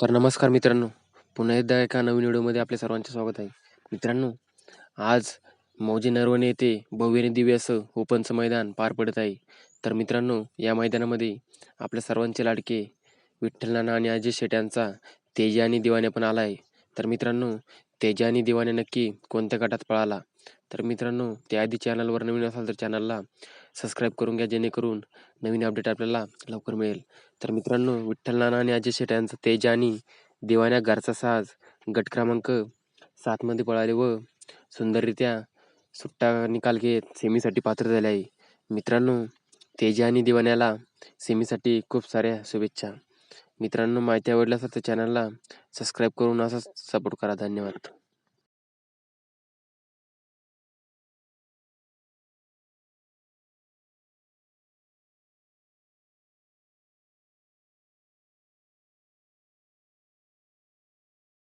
तर नमस्कार मित्रांनो. पुन्हा एकदा एका नवीन व्हिडिओमध्ये आपल्या सर्वांचे स्वागत आहे. मित्रांनो आज मौजे नरवणे येथे भव्य आणि दिव्य असं ओपनचं मैदान पार पडत आहे. तर मित्रांनो या मैदानामध्ये आपल्या सर्वांचे लाडके विठ्ठल नाना आणि अजय शेट यांचा तेजा आणि दिवाने पण आला आहे तर मित्रांनो तेजा आणि दिवाने नक्की कोणत्या गटात पळाला? तर मित्रांनो त्याआधी चॅनलवर नवीन असाल तर चॅनलला सबस्क्राईब करून घ्या जेणेकरून नवीन अपडेट आपल्याला लवकर मिळेल. तर मित्रांनो विठ्ठल नाना आणि अजय शेट यांचा तेज आणि दिवाण्या घरचा साज गट क्रमांक सातमध्ये पळाले व सुंदररित्या सुट्टा निकाल घेत सेमीसाठी पात्र झाले आहे. मित्रांनो तेजा आणि दिवाण्याला सेमीसाठी खूप साऱ्या शुभेच्छा. मित्रांनो माहिती आवडल्यास तर चॅनलला सबस्क्राईब करून असा सपोर्ट करा. धन्यवाद.